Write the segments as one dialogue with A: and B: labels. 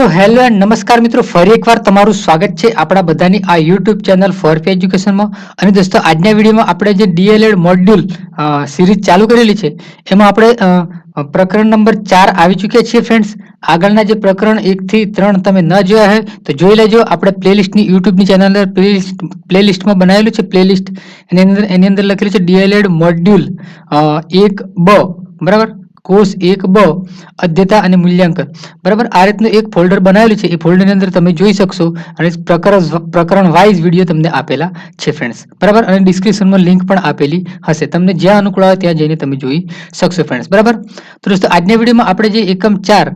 A: So hello and નમસ્કાર મિત્રો, ફરી એકવાર તમારું સ્વાગત છે આપણા બધાની આ યુટ્યુબ ચેનલ ફોર પી એજ્યુકેશનમાં. અને દોસ્તો, આજના વિડીયોમાં આપણે જે ડીએલએડ મોડ્યુલ સિરીઝ ચાલુ કરેલી છે, એમાં આપણે પ્રકરણ નંબર ચાર આવી ચૂક્યા છીએ ફ્રેન્ડ્સ આગળના જે પ્રકરણ એક થી ત્રણ તમે ન જોયા હોય, તો જોઈ લેજો. આપણે પ્લેલિસ્ટની યુટ્યુબની ચેનલ પ્લેલિસ્ટ, પ્લેલિસ્ટમાં બનાવેલું છે, પ્લેલિસ્ટ. એની અંદર એની અંદર લખેલું છે ડીએલએડ મોડ્યુલ એક બ, બરાબર? કોર્સ એક બ અધ્યતા અને મૂલ્યાંકન. બરાબર? આ રીતનું એક ફોલ્ડર બનાવેલું છે. એ ફોલ્ડરની અંદર તમે જોઈ શકશો. અને પ્રકરણ પ્રકરણ વાઇઝ વીડિયો તમને આપેલા છે ફ્રેન્ડ્સ બરાબર? અને ડિસ્ક્રિપ્શનમાં લિંક પણ આપેલી હશે. તમને જ્યાં અનુકૂળ આવે ત્યાં જઈને તમે જોઈ શકશો ફ્રેન્ડ્સ બરાબર? તો દોસ્તો, આજના વિડીયોમાં આપણે જે એકમ ચાર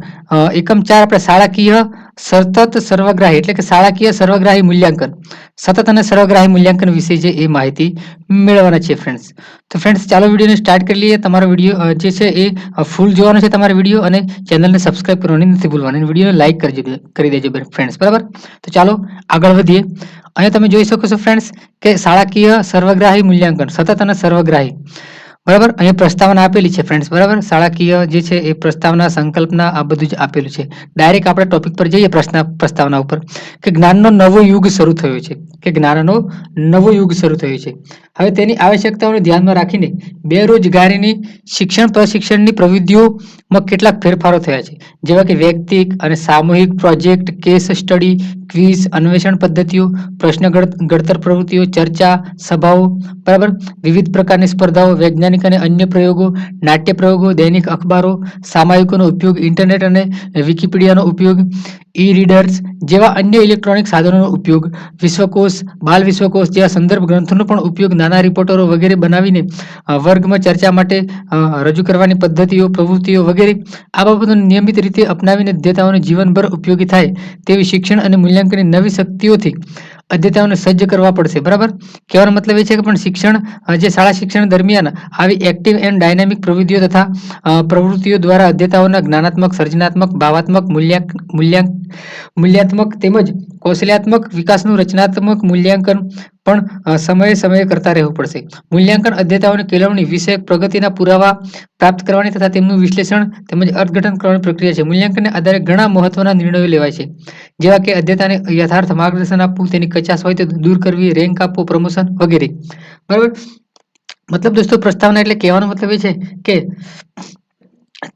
A: એકમ ચાર આપણે શાળાકીય સતત સર્વગ્રાહી એટલે કે શાળાકીય સર્વગ્રાહી મૂલ્યાંકન. સતત અને સર્વગ્રાહી મૂલ્યાંકન વિશે જે એ માહિતી મેળવવાના છે ફ્રેન્ડ્સ તો ફ્રેન્ડ્સ ચાલો વિડીયોને સ્ટાર્ટ કરી લઈએ. તમારો વીડિયો જે છે એ ફૂલ જોવાનો છે તમારો વીડિયો અને ચેનલને સબસ્ક્રાઇબ કરવાની નથી ભૂલવાની. અને વિડીયોને લાઇક કરી દેજો કરી દેજો ફ્રેન્ડ્સ બરાબર? તો ચાલો આગળ વધીએ. અહીંયા તમે જોઈ શકો છો ફ્રેન્ડ્સ કે શાળાકીય સર્વગ્રાહી મૂલ્યાંકન, સતત અને સર્વગ્રાહી. બરાબર? અહીંયા પ્રસ્તાવના આપેલી છે ફ્રેન્ડ્સ બરાબર? શાળાકીય જે છે, એ પ્રસ્તાવના, સંકલ્પના, આ બધું જ આપેલું છે. ડાયરેક્ટ આપણે ટોપિક પર જઈએ પ્રશ્ન, પ્રસ્તાવના ઉપર. કે જ્ઞાનનો નવો યુગ શરૂ થયો છે. કે જ્ઞાનનો નવો યુગ શરૂ થયો છે. હવે તેની આવશ્યકતાઓને ધ્યાનમાં રાખીને બેરોજગારીની શિક્ષણ પ્રશિક્ષણની પ્રવૃત્તિઓમાં કેટલાક ફેરફારો થયા છે. જેવા કે વ્યક્તિક અને સામૂહિક પ્રોજેક્ટ, કેસ સ્ટડી, ક્વિઝ, અન્વેષણ પદ્ધતિઓ, પ્રશ્ન ઘડતર પ્રવૃત્તિઓ, ચર્ચા, સભાઓ, બરાબર? વિવિધ પ્રકારની સ્પર્ધાઓ, વૈજ્ઞાનિક અને અન્ય પ્રયોગો, નાટ્ય પ્રયોગો, દૈનિક અખબારો, સામાયિકોનો ઉપયોગ, ઇન્ટરનેટ અને વિકિપીડિયાનો ઉપયોગ ઈ રીડર્સ જેવા અન્ય ઇલેક્ટ્રોનિક સાધનોનો ઉપયોગ, વિશ્વકોશ બાલ વિશ્વકોશ જેવા સંદર્ભ ગ્રંથોનો પણ ઉપયોગ નાના રિપોર્ટરો વગેરે બનાવીને વર્ગમાં ચર્ચા માટે રજૂ કરવાની પદ્ધતિઓ, પ્રવૃત્તિઓ વગેરે, આ બાબતોને નિયમિત રીતે અપનાવીને અધ્યતાઓને જીવનભર ઉપયોગી થાય તેવી શિક્ષણ અને મૂલ્યાંકનની નવી શક્તિઓથી અધ્યતાઓને સજ્જ કરવા પડશે. બરાબર? કહેવાનો મતલબ એ છે કે પણ શિક્ષણ જે શાળા શિક્ષણ દરમિયાન આવી એક્ટિવ એન્ડ ડાયનામિક પ્રવૃત્તિઓ તથા પ્રવૃત્તિઓ દ્વારા અધ્યતાઓના જ્ઞાનાત્મક, સર્જનાત્મક, ભાવાત્મક, મૂલ્યાંક મૂલ્યાંક, મૂલ્યાત્મક તેમજ કૌશલ્યાત્મક વિકાસનું રચનાત્મક મૂલ્યાંકન પણ સમયે સમયે કરતા રહેવું પડશે. મૂલ્યાંકન અધ્યતાઓની કેળવણી વિષયક પ્રગતિના પુરાવા પ્રાપ્ત કરવાની તથા તેમનું વિશ્લેષણ તેમજ અર્થઘટન કરવાની પ્રક્રિયા છે. મૂલ્યાંકનને આધારે ઘણા મહત્વના નિર્ણયો લેવાય છે. જેવા કે અધ્યતાને યથાર્થ માર્ગદર્શન આપવું, તેની કચાશ હોય તો દૂર કરવી, રેન્ક આપવો, પ્રમોશન વગેરે. બરાબર? મતલબ દોસ્તો, પ્રસ્તાવના એટલે કહેવાનો મતલબ એ છે કે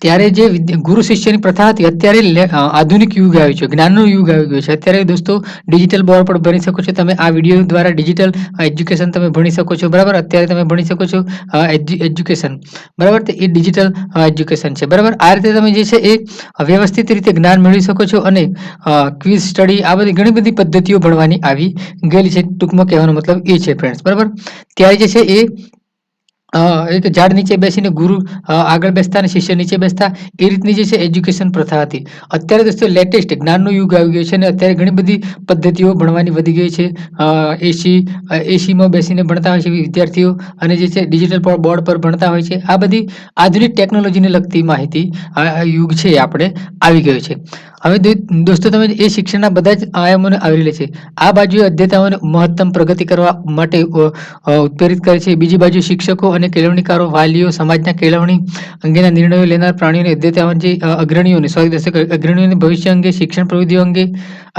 A: ત્યારે જે ગુરુ શિષ્યની પ્રથા હતી, અત્યારે આધુનિક યુગ આવ્યો છે, જ્ઞાનનો યુગ આવી ગયો છે. અત્યારે દોસ્તો ડિજિટલ બોર્ડ પર ભણી શકો છો તમે, આ વીડિયો દ્વારા ડિજિટલ એજ્યુકેશન તમે ભણી શકો છો, બરાબર? અત્યારે તમે ભણી શકો છો એજ્યુકેશન બરાબર? તો એ ડિજિટલ એજ્યુકેશન છે. બરાબર? આ રીતે તમે જે છે એ વ્યવસ્થિત રીતે જ્ઞાન મેળવી શકો છો અને ક્વિઝ સ્ટડી આ બધી ઘણી બધી પદ્ધતિઓ ભણવાની આવી ગયેલી છે. ટૂંકમાં કહેવાનો મતલબ એ છે ફ્રેન્ડ્સ બરાબર? ત્યારે જે છે એ એક ઝાડ નીચે બેસીને ગુરુ આગળ બેસતા અને શિષ્ય નીચે બેસતા, એ રીતની જે છે એજ્યુકેશન પ્રથા હતી. અત્યારે દોસ્તો લેટેસ્ટ જ્ઞાનનો યુગ આવી ગયો છે અને અત્યારે ઘણી બધી પદ્ધતિઓ ભણવાની વધી ગઈ છે. એસી એસીમાં બેસીને ભણતા હોય છે વિદ્યાર્થીઓ અને જે છે ડિજિટલ બોર્ડ પર ભણતા હોય છે. આ બધી આધુનિક ટેકનોલોજીને લગતી માહિતી યુગ છે આપણે આવી ગયો છે. હવે દોસ્તો, તમે એ શિક્ષણના બધા જ આયામોને આવરી લે છે. આ બાજુ અધ્યતાઓને મહત્તમ પ્રગતિ કરવા માટે ઉત્પ્રેરિત કરે છે. બીજી બાજુ શિક્ષકો અને કેળવણીકારો, વાલીઓ, સમાજના કેળવણી અંગેના નિર્ણયો લેનાર પ્રાણીઓને અધ્યતાઓ જે અગ્રણીઓને, સોરી, દર્શક, અગ્રણીઓને ભવિષ્ય અંગે, શિક્ષણ પ્રવૃત્તિઓ અંગે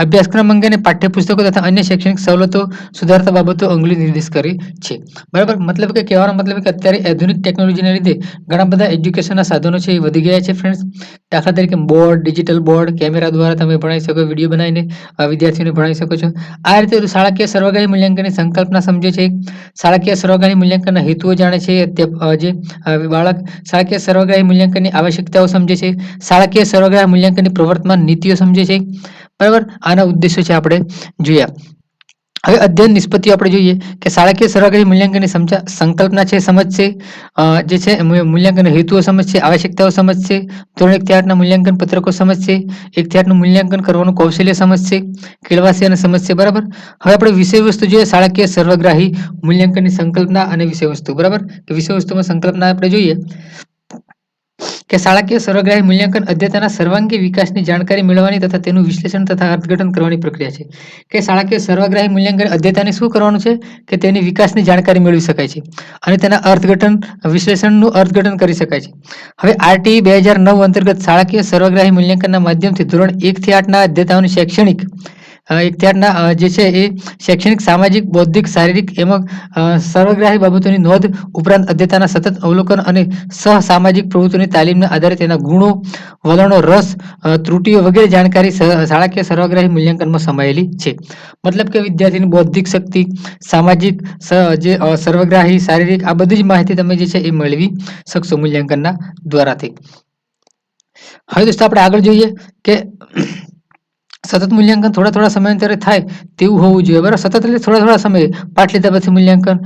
A: અભ્યાસક્રમ અંગે અને પાઠ્યપુસ્તકો તથા અન્ય શૈક્ષણિક સવલતો સુધારતા બાબતો અંગે નિર્દેશ કરી છે. બરાબર? મતલબ કે કહેવાનો મતલબ કે અત્યારે આધુનિક ટેકનોલોજીના લીધે ઘણા બધા એજ્યુકેશનના સાધનો છે એ વધી ગયા છે ફ્રેન્ડ્સ દાખલા તરીકે બોર્ડ ડિજિટલ બોર્ડ કેમેરા દ્વારા તમે ભણાવી શકો વીડિયો બનાવીને વિદ્યાર્થીઓને ભણાવી શકો છો. આ રીતે શાળાકીય સર્વગ્રાહી મૂલ્યાંકનની સંકલ્પના સમજે છે. શાળાકીય સર્વગ્રાહી મૂલ્યાંકનના હેતુઓ જાણે છે જે બાળક શાળાકીય સર્વગ્રાહી મૂલ્યાંકનની આવશ્યકતાઓ સમજે છે. શાળાકીય સર્વગ્રાહી મૂલ્યાંકનની પ્રવર્તમાન નીતિઓ સમજે છે. બરાબર? આના ઉદ્દેશો છે આપણે જોયા હવે અધ્યયન નિષ્પત્તિઓ આપણે જોઈએ કે શાળાકીય સર્વગ્રાહી મૂલ્યાંકનની સમજા સંકલ્પના છે સમજશે જે છે મૂલ્યાંકન હેતુઓ સમજશે આવશ્યકતાઓ સમજશે ધોરણ એક થી મૂલ્યાંકન પત્રકો સમજશે એક થી મૂલ્યાંકન કરવાનું કૌશલ્ય સમજશે કેળવાશે અને સમજશે બરાબર? હવે આપણે વિષય વસ્તુ જોઈએ, શાળાકીય સર્વગ્રાહી મૂલ્યાંકનની સંકલ્પના અને વિષય વસ્તુ બરાબર? કે વિષય વસ્તુમાં સંકલ્પના આપણે જોઈએ. કે શાળાકીય સર્વગ્રાહી મૂલ્યાંકન અધ્યતાના સર્વાંગી વિકાસની જાણકારી મેળવવાની તથા તેનું વિશ્લેષણ તથા અર્થઘટન કરવાની પ્રક્રિયા છે. કે શાળાકીય સર્વગ્રાહી મૂલ્યાંકન અધ્યતાને શું કરવાનું છે? કે તેની વિકાસની જાણકારી મેળવી શકાય છે અને તેના અર્થઘટન, વિશ્લેષણનું અર્થઘટન કરી શકાય છે. હવે આરટીઈ બે હજાર નવ અંતર્ગત શાળાકીય સર્વગ્રાહી મૂલ્યાંકનના માધ્યમથી ધોરણ એકથી આઠના અધ્યતાઓની શૈક્ષણિક અ, જે છે એ શૈક્ષણિક સામાજિક બૌદ્ધિક શારીરિક એમ સર્વગ્રાહી બાબતોની નોંધ ઉપરાંત અધ્યતાના સતત અવલોકન અને સહસામાજિક પ્રવૃત્તિઓની તાલીમના આધારે તેના ગુણો વલણો રસ ત્રુટીઓ વગેરે જાણકારી શાળાકીય સર્વગ્રાહી મૂલ્યાંકનમાં સમાયેલી છે. મતલબ કે વિદ્યાર્થીની બૌદ્ધિક શક્તિ સામાજિક જે સર્વગ્રાહી શારીરિક આ બધી જ માહિતી તમે જે છે એ મેળવી શકશો મૂલ્યાંકનના દ્વારાથી. હવે દોસ્તો આપણે આગળ જોઈએ કે સતત મૂલ્યાંકન થોડા થોડા સમયાંતરે થાય તેવું હોવું જોઈએ. બરાબર? સતત એટલે થોડા થોડા સમયે. પાઠ લીધા પછી મૂલ્યાંકન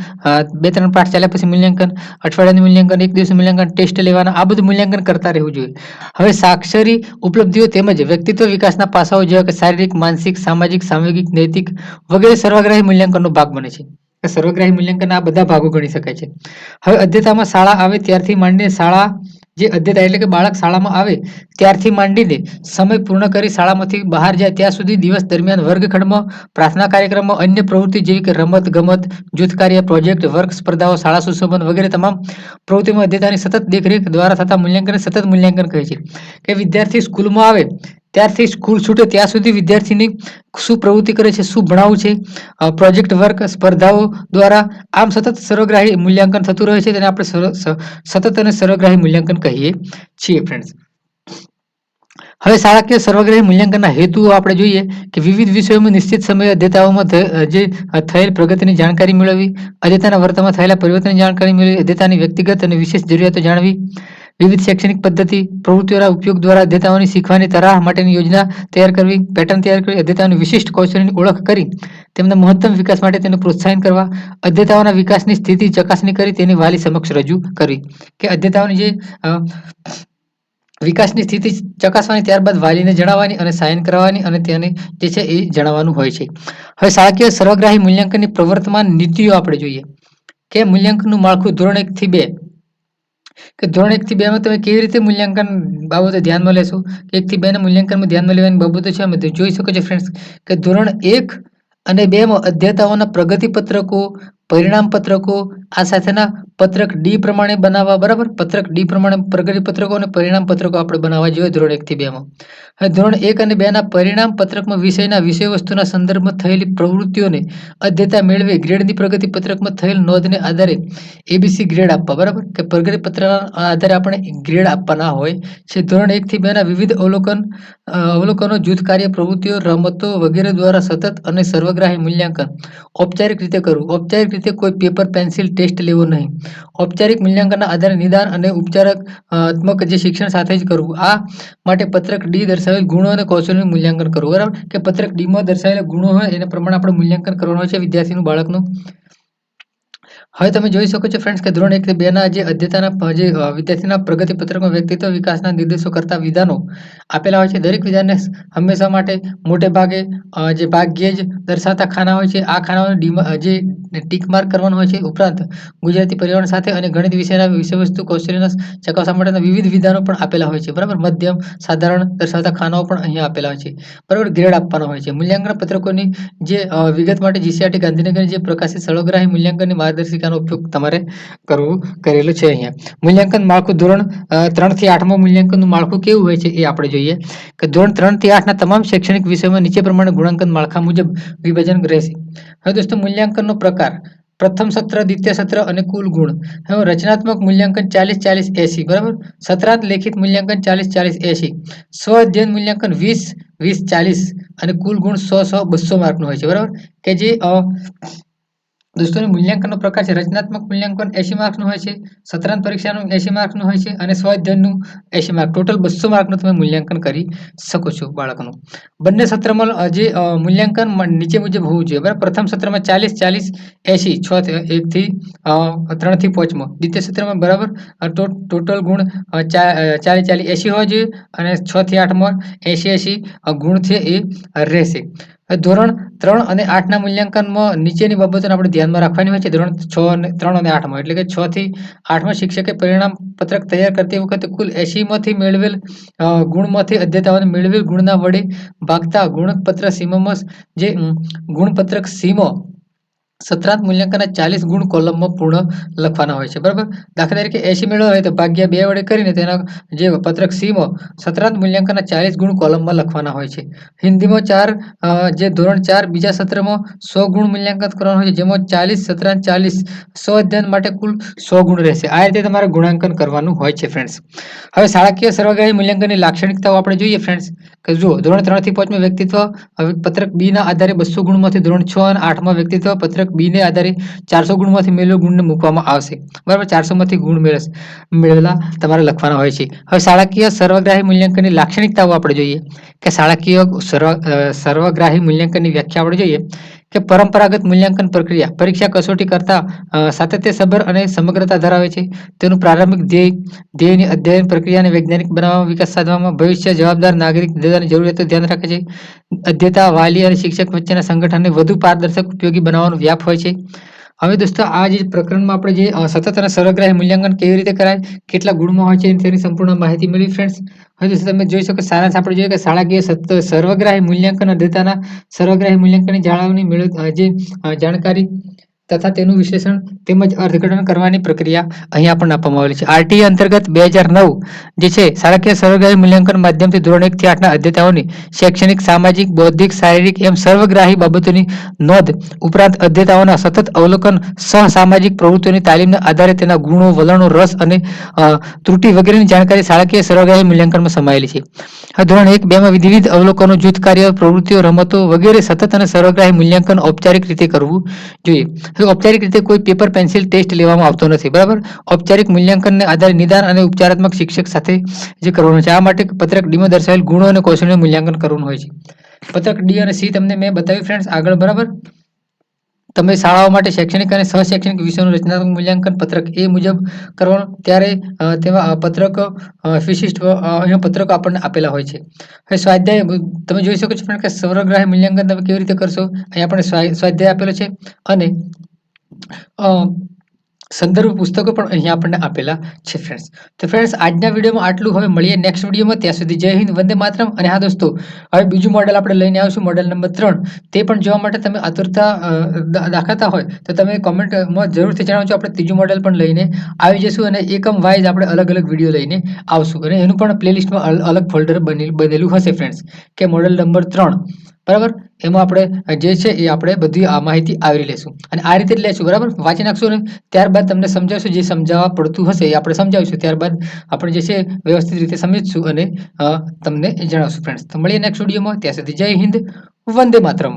A: બે ત્રણ પાઠ ચાલ્યા પછી મૂલ્યાંકન, અઠવાડિયાનું મૂલ્યાંકન, એક દિવસનું મૂલ્યાંકન, ટેસ્ટ લેવાના, આ બધું મૂલ્યાંકન કરતા રહેવું જોઈએ. હવે સાક્ષરી ઉપલબ્ધિઓ તેમજ વ્યક્તિત્વ વિકાસના પાસાઓ જેવા કે શારીરિક, માનસિક, સામાજિક સાંવેગિક નૈતિક વગેરે સર્વગ્રાહી મૂલ્યાંકનનો ભાગ બને છે. સર્વગ્રાહી મૂલ્યાંકન આ બધા ભાગો ગણી શકાય છે. હવે અધ્યતામાં શાળા આવે ત્યારથી માંડીને શાળા જે અધ્યતા એટલે કે બાળક શાળામાં આવે ત્યારથી માંડીને સમય પૂર્ણ કરી શાળામાંથી બહાર જાય ત્યાં સુધી દિવસ દરમિયાન વર્ગખંડમાં, પ્રાર્થના કાર્યક્રમો અન્ય પ્રવૃત્તિ જેવી કે રમત ગમત, જૂથ કાર્ય, પ્રોજેક્ટ, વર્ક સ્પર્ધાઓ, શાળા સુશોભન વગેરે તમામ પ્રવૃત્તિમાં અધ્યતાની સતત દેખરેખ દ્વારા થતા મૂલ્યાંકન સતત મૂલ્યાંકન કહે છે. કે વિદ્યાર્થી સ્કૂલમાં આવે ત્યારથી સ્કૂલ છૂટે ત્યાં સુધી વિદ્યાર્થીની શું પ્રવૃત્તિ કરે છે, શું ભણાવવું છે પ્રોજેક્ટ વર્ક સ્પર્ધાઓ દ્વારા આમ સતત સર્વગ્રાહી મૂલ્યાંકન થતું રહે છે તેને આપણે સતત અને સર્વગ્રાહી મૂલ્યાંકન કહીએ છીએ ફ્રેન્ડ્સ હવે શાળાકીય સર્વગ્રાહી મૂલ્યાંકનના હેતુઓ આપણે જોઈએ કે વિવિધ વિષયોમાં નિશ્ચિત સમયે અધ્યતાઓમાં જે થયેલ પ્રગતિની જાણકારી મેળવવી, અધ્યતાના વર્તનમાં થયેલા પરિવર્તનની જાણકારી મેળવી અધ્યતાની વ્યક્તિગત અને વિશેષ જરૂરિયાતો જાણવી વિવિધ શૈક્ષણિક પદ્ધતિ, પ્રવૃત્તિઓના ઉપયોગ દ્વારા અધ્યતાઓની શીખવાની તરાહ માટેની યોજના તૈયાર કરવી પેટર્ન તૈયાર કરી અધ્યતાઓની વિશિષ્ટ કૌશલ્યની ઓળખ કરી, તેમના મહત્તમ વિકાસ માટે તેને પ્રોત્સાહન કરવા અધ્યતાઓના વિકાસની સ્થિતિ ચકાસણી કરી, તેની વાલી સમક્ષ રજૂ કરવી કે અધ્યતાઓની જે વિકાસની સ્થિતિ ચકાસવાની, ત્યારબાદ વાલીને જણાવવાની અને સાઇન કરાવવાની અને તેને જે છે એ જણાવવાનું હોય છે. હવે શાળાકીય સર્વગ્રાહી મૂલ્યાંકનની પ્રવર્તમાન નીતિઓ આપણે જોઈએ. કે મૂલ્યાંકનનું માળખું ધોરણ એક થી બે કે ધોરણ એકથી બેમાં તમે કેવી રીતે મૂલ્યાંકન બાબતે ધ્યાનમાં લેશો? કે એકથી બે ના મૂલ્યાંકનમાં ધ્યાનમાં લેવાની બાબતો છે? અમે જોઈ શકો છો ફ્રેન્ડ્સ કે ધોરણ એક અને બે માં અધ્યતાઓના પ્રગતિ પત્રકો પરિણામ પત્રકો આ સાથેના પત્રક ડી પ્રમાણે બનાવવા બરાબર? પત્રક ડી પ્રમાણે પ્રગતિ પત્રકો અને પરિણામ પત્રકો આપણે બનાવવા જોઈએ ધોરણ એકથી બેમાં. હવે ધોરણ એક અને બેના પરિણામ પત્રકમાં વિષયના વિષય વસ્તુના સંદર્ભમાં થયેલી પ્રવૃત્તિઓને અધ્યતા મેળવી ગ્રેડની પ્રગતિ પત્રકમાં થયેલ નોંધને આધારે એબીસી ગ્રેડ આપવા, બરાબર? કે પ્રગતિ પત્રના આધારે આપણે ગ્રેડ આપવાના હોય છે. ધોરણ એકથી બેના વિવિધ અવલોકન અવલોકનો, જૂથ કાર્ય, પ્રવૃત્તિઓ, રમતો વગેરે દ્વારા સતત અને સર્વગ્રાહી મૂલ્યાંકન ઔપચારિક રીતે કરવું. ઔપચારિક રીતે કોઈ પેપર, પેન્સિલ, ટેસ્ટ લેવો નહીં. ઔપચારિક મૂલ્યાંકનના આધારે નિદાન અને ઉપચારાત્મક જે શિક્ષણ સાથે જ કરવું. આ માટે પત્રક ડી દર્શાવેલ ગુણો અને કૌશલ્યનું મૂલ્યાંકન કરવું. બરાબર? કે પત્રક ડીમાં દર્શાવેલા ગુણો હોય એના પ્રમાણે આપણે મૂલ્યાંકન કરવાનું છે વિદ્યાર્થીનું, બાળકનું? હવે તમે જોઈ શકો છો ફ્રેન્ડ્સ કે ધોરણ એક બેના જે અધ્યતાના જે વિદ્યાર્થીના પ્રગતિ પત્રકમાં વ્યક્તિત્વ વિકાસના નિર્દેશો કરતા વિધાનો આપેલા હોય છે. દરેક વિધાનને હંમેશા માટે મોટે ભાગે જે ભાગ્યે જ દર્શાવતા ખાના હોય છે. આ ખાનાઓને ડીમા- જે ટીક માર્ક કરવાનું હોય છે ઉપરાંત ગુજરાતી પર્યાવરણ સાથે અને ગણિત વિષયના વિષયવસ્તુ કૌશલ્યના ચકાસવા માટેના વિવિધ વિધાનો પણ આપેલા હોય છે. બરાબર? મધ્યમ, સાધારણ દર્શાવતા ખાનાઓ પણ અહીંયા આપેલા હોય છે. બરાબર? ગ્રેડ આપવાનો હોય છે. મૂલ્યાંકન પત્રકોની જે વિગત માટે જીસીઆરટી ગાંધીનગરની જે પ્રકાશિત સર્વગ્રાહી મૂલ્યાંકનની માર્ગદર્શિકાનો ઉપયોગ તમારે કરવું કરેલું છે અહીંયા. મૂલ્યાંકન માળખું ધોરણ ત્રણથી આઠમાં મૂલ્યાંકનનું માળખું કેવું હોય છે એ આપણે જોઈએ. કે ધોરણ ત્રણથી આઠના તમામ શૈક્ષણિક વિષયોમાં નીચે પ્રમાણે ગુણાંકન માળખા મુજબ વિભાજન રહેશે. હવે દોસ્તો મૂલ્યાંકનનો પ્રકાર. પ્રથમ સત્ર, દ્વિતીય સત્ર અને કુલ ગુણ. હવે રચનાત્મક મૂલ્યાંકન ચાલીસ ચાલીસ એસી બરાબર? સત્રાંત લેખિત મૂલ્યાંકન ચાલીસ ચાલીસ એસી સ્વ અધ્યયન મૂલ્યાંકન વીસ વીસ ચાલીસ અને કુલ ગુણ સો સો, બસો માર્કનું હોય છે, બરાબર? કે જે દોસ્તોની મૂલ્યાંકનનો પ્રકાર છે. રચનાત્મક મૂલ્યાંકન એસી માર્ક્સનું હોય છે. સત્રાંત પરીક્ષાનું એસી માર્ક્સનું હોય છે અને સ્વાધ્યાયનું એસી માર્ક. ટોટલ બસો માર્કનું તમે મૂલ્યાંકન કરી શકો છો બાળકનું. બંને સત્રમાં જે મૂલ્યાંકન નીચે મુજબ હોવું જોઈએ. બરાબર? પ્રથમ સત્રમાં ચાલીસ ચાલીસ એસી છ એકથી ત્રણથી પાંચમાં દ્વિતીય સત્રમાં બરાબર ટોટલ ગુણ ચાલીસ ચાલીસ એસી હોવા જોઈએ અને છથી આઠમાં એસી એસી ગુણ છે એ રહેશે. ધોરણ ત્રણ અને આઠના મૂલ્યાંકનમાં નીચેની બાબતોને આપણે ધ્યાનમાં રાખવાની હોય છે. ધોરણ છ અને ત્રણ અને આઠમાં, એટલે કે છ થી આઠમાં શિક્ષકે પરિણામ પત્રક તૈયાર કરતી વખતે કુલ એસીમાંથી મેળવેલ ગુણમાંથી અધ્યતાઓને મેળવેલ ગુણના વડે ભાગતા ગુણપત્ર સીમામાં જે ગુણપત્રક સીમો સત્રાંત મૂલ્યાંકનના ચાલીસ ગુણ કોલમમાં પૂર્ણ લખવાના હોય છે. બરાબર? દાખલા તરીકે એસી મેળવ્યો હોય તો ભાગ્યા બે વડે કરીને તેના જે પત્રક સીમાં સત્રાંત મૂલ્યાંકનના ચાલીસ ગુણ કોલમમાં લખવાના હોય છે. હિન્દીમાં ચાર જે ધોરણ ચાર બીજા સત્રમાં સો ગુણ મૂલ્યાંકન કરવાનું હોય છે, જેમાં ચાલીસ સત્રાંત ચાલીસ સો અધ્યયન માટે કુલ સો ગુણ રહેશે. આ રીતે તમારે ગુણાંકન કરવાનું હોય છે ફ્રેન્ડ્સ હવે શાળાકીય સર્વગ્રાહી મૂલ્યાંકનની લાક્ષણિકતાઓ આપણે જોઈએ ફ્રેન્ડ્સ કે જુઓ, ધોરણ ત્રણથી પાંચમાં વ્યક્તિત્વ પત્રક બીના આધારે બસો ગુણમાંથી ધોરણ છ અને આઠમાં વ્યક્તિત્વ, પત્રક બી ને આધારે ચારસો ગુણમાંથી મેળવેલો ગુણને મૂકવામાં આવશે. બરાબર, ચારસોમાંથી ગુણ મેળવશે મેળવેલા તમારે લખવાના હોય છે. હવે શાળાકીય સર્વગ્રાહી મૂલ્યાંકનની લાક્ષણિકતાઓ આપણે જોઈએ. કે શાળાકીય સર્વ સર્વગ્રાહી મૂલ્યાંકનની વ્યાખ્યા આપણે જોઈએ. કે પરંપરાગત મૂલ્યાંકન પ્રક્રિયા, પરીક્ષા કસોટી કરતા સાતત્યસભર અને સમગ્રતા ધરાવે છે. તેનું પ્રારંભિક ધ્યેય, ધ્યેયની અધ્યયન પ્રક્રિયાને વૈજ્ઞાનિક બનાવવામાં, વિકાસ સાધવામાં, ભવિષ્ય જવાબદાર નાગરિક અધ્યતાની જરૂરિયાતો ધ્યાન રાખે છે. અધ્યતા, વાલી અને શિક્ષક વચ્ચેના સંગઠનને વધુ પારદર્શક ઉપયોગી બનાવવાનો વ્યાપ હોય છે. હવે દોસ્તો, આ જે પ્રકરણમાં આપણે જે સતત અને સર્વગ્રાહી મૂલ્યાંકન કેવી રીતે કરાય, કેટલા ગુણમાં હોય છે તેની સંપૂર્ણ માહિતી મળી ફ્રેન્ડ્સ હવે દોસ્તો, તમે જોઈ શકો, સારાંશ આપણે જોઈએ કે શાળાકીય સર્વગ્રાહી મૂલ્યાંકન અધ્યતાના સર્વગ્રાહી મૂલ્યાંકનની જાળવણી મેળવ જે જાણકારી તથા તેનું વિશ્લેષણ તેમજ અર્થઘટન કરવાની પ્રક્રિયા અહીંયા પણ આપવામાં આવેલી છે. આરટીએ અંતર્ગત બે હજાર નવ, જે છે શાળાકીય સર્વગ્રાહી મૂલ્યાંકન માધ્યમથી ધોરણ એક થી આઠના અધ્યતાઓની શૈક્ષણિક, સામાજિક, બૌદ્ધિક, શારીરિક એમ સર્વગ્રાહી બાબતોની નોંધ ઉપરાંત અધ્યતાઓના સતત અવલોકન સહ સામાજિક પ્રવૃત્તિઓની તાલીમના આધારે તેના ગુણો, વલણો, રસ અને ત્રુટિ વગેરેની જાણકારી શાળાકીય સર્વગ્રાહી મૂલ્યાંકનમાં સમાયેલી છે. ધોરણ એક બે માં વિવિધ અવલોકનો જૂથ કાર્ય પ્રવૃત્તિઓ, રમતો વગેરે સતત અને સર્વગ્રાહી મૂલ્યાંકન ઔપચારિક રીતે કરવું જોઈએ. હવે ઔપચારિક રીતે કોઈ પેપર પેન્સિલ ટેસ્ટ લેવામાં આવતો નથી, બરાબર? ઔપચારિક મૂલ્યાંકનને આધારે નિદાન અને ઉપચારાત્મક શિક્ષક સાથે જે કરવાનું છે, આ માટે પત્રક ડીમાં દર્શાવેલ ગુણો અને કૌશલ્યનું મૂલ્યાંકન કરવાનું હોય છે. પત્રક ડી અને સી તમને મેં બતાવ્યું ફ્રેન્ડ્સ આગળ, બરાબર? તમે શાળાઓ માટે શૈક્ષણિક અને સહશૈક્ષણિક વિષયોનું રચનાત્મક મૂલ્યાંકન પત્રક એ મુજબ કરવાનું, ત્યારે તેમાં પત્રક વિશિષ્ટ અહીંયા પત્રકો આપણને આપેલા હોય છે. હવે સ્વાધ્યાય તમે જોઈ શકો છો પણ કે સર્વગ્રાહી મૂલ્યાંકન તમે કેવી રીતે કરશો? અહીંયા આપણે સ્વાધ્યાય આપેલો છે અને સંદર્ભ પુસ્તકો પણ અહીંયા આપણને આપેલા છે ફ્રેન્ડ્સ તો ફ્રેન્ડ્સ આજના વિડીયોમાં આટલું. હવે મળીએ નેક્સ્ટ વિડીયોમાં. ત્યાં સુધી જય હિન્દ, વંદે માતરમ. અને હા દોસ્તો, હવે બીજું મોડેલ આપણે લઈને આવીશું મોડેલ નંબર ત્રણ. તે પણ જોવા માટે તમે આતુરતા દાખવતા હોય તો તમે કોમેન્ટમાં જરૂરથી જણાવજો. આપણે ત્રીજું મોડેલ પણ લઈને આવી જશું અને એકમ વાઇઝ આપણે અલગ અલગ વીડિયો લઈને આવશું. અને એનું પણ પ્લેલિસ્ટમાં અલગ ફોલ્ડર બનેલું બનેલું હશે ફ્રેન્ડ્સ કે મોડેલ નંબર ત્રણ. બરાબર? એમાં આપણે જે છે એ આપણે બધી આ માહિતી આવરી લેશું. અને આ રીતે લેશું, બરાબર? વાંચી નાખશું ને ત્યારબાદ તમને સમજાવશું, જે સમજાવવા પડતું હશે એ આપણે સમજાવીશું. ત્યારબાદ આપણે જે છે વ્યવસ્થિત રીતે સમજીશું અને તમને જણાવશું ફ્રેન્ડ્સ તો મળીએ નેક્સ્ટ વિડીયોમાં ત્યાં સુધી જય હિન્દ, વંદે માતરમ.